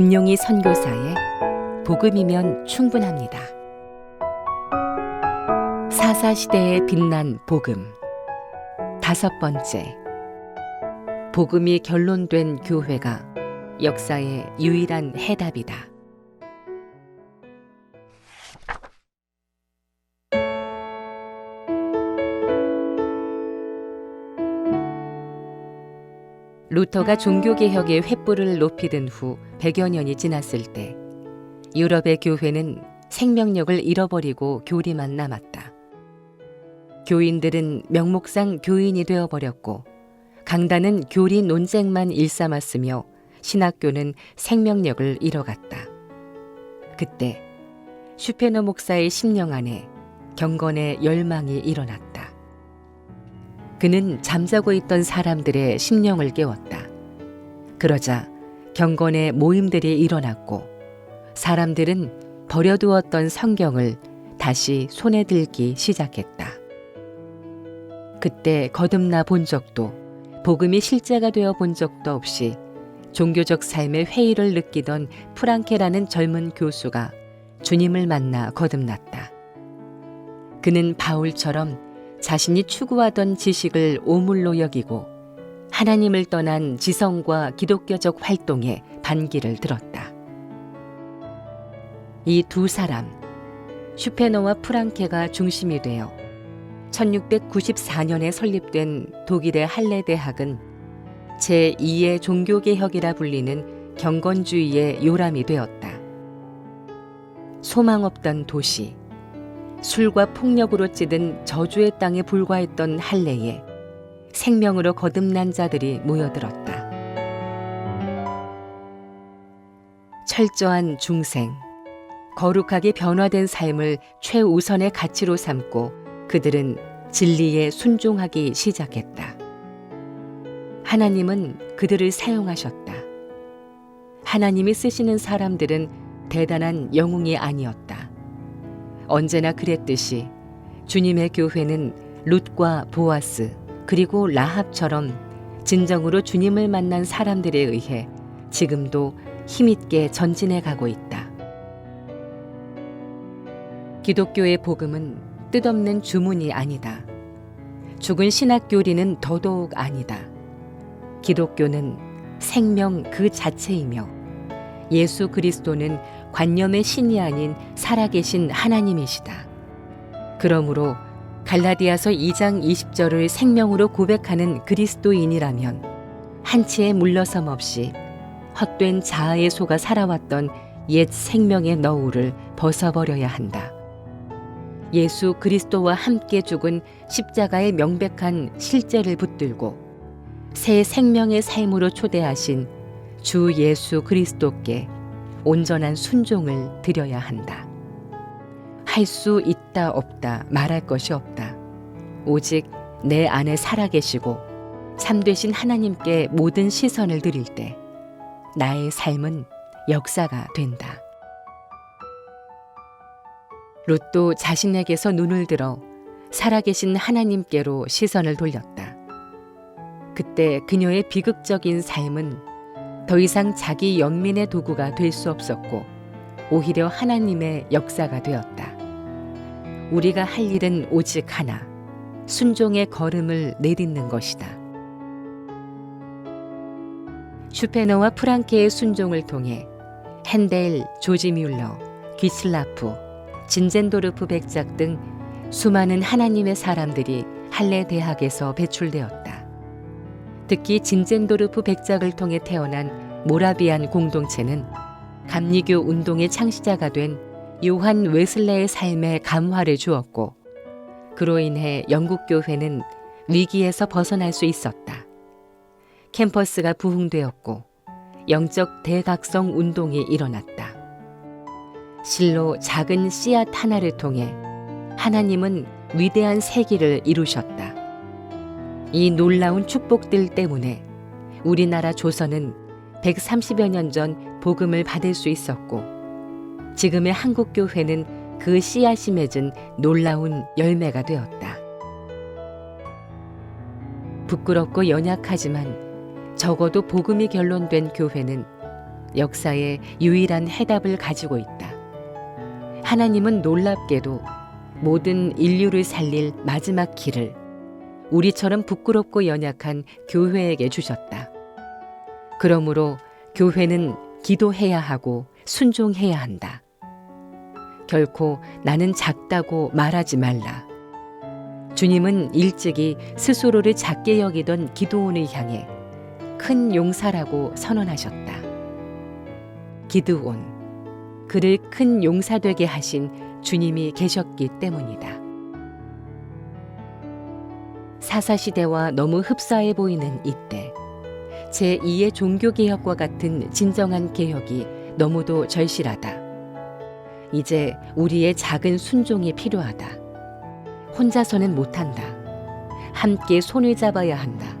김용희 선교사의 복음이면 충분합니다. 사사 시대에 빛난 복음 다섯 번째 복음이 결론된 교회가 역사의 유일한 해답이다. 루터가 종교개혁의 횃불을 높이든 후 100여 년이 지났을 때 유럽의 교회는 생명력을 잃어버리고 교리만 남았다. 교인들은 명목상 교인이 되어버렸고 강단은 교리 논쟁만 일삼았으며 신학교는 생명력을 잃어갔다. 그때 슈페너 목사의 심령 안에 경건의 열망이 일어났다. 그는 잠자고 있던 사람들의 심령을 깨웠다. 그러자 경건의 모임들이 일어났고 사람들은 버려두었던 성경을 다시 손에 들기 시작했다. 그때 거듭나 본 적도 복음이 실제가 되어 본 적도 없이 종교적 삶의 회의를 느끼던 프랑케라는 젊은 교수가 주님을 만나 거듭났다. 그는 바울처럼 자신이 추구하던 지식을 오물로 여기고 하나님을 떠난 지성과 기독교적 활동에 반기를 들었다. 이 두 사람, 슈페너와 프랑케가 중심이 되어 1694년에 설립된 독일의 할레 대학은 제2의 종교개혁이라 불리는 경건주의의 요람이 되었다. 소망 없던 도시, 술과 폭력으로 찌든 저주의 땅에 불과했던 할례에 생명으로 거듭난 자들이 모여들었다. 철저한 중생, 거룩하게 변화된 삶을 최우선의 가치로 삼고 그들은 진리에 순종하기 시작했다. 하나님은 그들을 사용하셨다. 하나님이 쓰시는 사람들은 대단한 영웅이 아니었다. 언제나 그랬듯이 주님의 교회는 룻과 보아스 그리고 라합처럼 진정으로 주님을 만난 사람들에 의해 지금도 힘있게 전진해 가고 있다. 기독교의 복음은 뜻없는 주문이 아니다. 죽은 신학 교리는 더더욱 아니다. 기독교는 생명 그 자체이며 예수 그리스도는 관념의 신이 아닌 살아계신 하나님이시다. 그러므로 갈라디아서 2장 20절을 생명으로 고백하는 그리스도인이라면 한치의 물러섬 없이 헛된 자아에 속아 살아왔던 옛 생명의 너울을 벗어버려야 한다. 예수 그리스도와 함께 죽은 십자가의 명백한 실제를 붙들고 새 생명의 삶으로 초대하신 주 예수 그리스도께 온전한 순종을 드려야 한다. 할 수 있다 없다 말할 것이 없다. 오직 내 안에 살아계시고 참되신 하나님께 모든 시선을 드릴 때 나의 삶은 역사가 된다. 롯도 자신에게서 눈을 들어 살아계신 하나님께로 시선을 돌렸다. 그때 그녀의 비극적인 삶은 더 이상 자기 연민의 도구가 될 수 없었고 오히려 하나님의 역사가 되었다. 우리가 할 일은 오직 하나, 순종의 걸음을 내딛는 것이다. 슈페너와 프랑케의 순종을 통해 핸델, 조지 뮬러, 귀슬라프, 진젠도르프 백작 등 수많은 하나님의 사람들이 할레 대학에서 배출되었다. 특히 진젠도르프 백작을 통해 태어난 모라비안 공동체는 감리교 운동의 창시자가 된 요한 웨슬레의 삶에 감화를 주었고 그로 인해 영국 교회는 위기에서 벗어날 수 있었다. 캠퍼스가 부흥되었고 영적 대각성 운동이 일어났다. 실로 작은 씨앗 하나를 통해 하나님은 위대한 세기를 이루셨다. 이 놀라운 축복들 때문에 우리나라 조선은 130여 년 전 복음을 받을 수 있었고 지금의 한국 교회는 그 씨앗이 맺은 놀라운 열매가 되었다. 부끄럽고 연약하지만 적어도 복음이 결론된 교회는 역사의 유일한 해답을 가지고 있다. 하나님은 놀랍게도 모든 인류를 살릴 마지막 길을 우리처럼 부끄럽고 연약한 교회에게 주셨다. 그러므로 교회는 기도해야 하고 순종해야 한다. 결코 나는 작다고 말하지 말라. 주님은 일찍이 스스로를 작게 여기던 기도원을 향해 큰 용사라고 선언하셨다. 기드온, 그를 큰 용사 되게 하신 주님이 계셨기 때문이다. 사사시대와 너무 흡사해 보이는 이때, 제2의 종교개혁과 같은 진정한 개혁이 너무도 절실하다. 이제 우리의 작은 순종이 필요하다. 혼자서는 못한다. 함께 손을 잡아야 한다.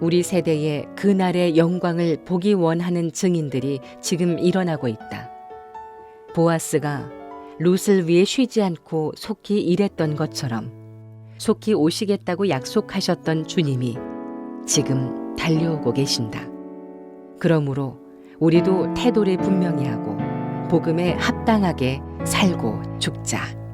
우리 세대의 그날의 영광을 보기 원하는 증인들이 지금 일어나고 있다. 보아스가 룻을 위해 쉬지 않고 속히 일했던 것처럼 속히 오시겠다고 약속하셨던 주님이 지금 달려오고 계신다. 그러므로 우리도 태도를 분명히 하고 복음에 합당하게 살고 죽자.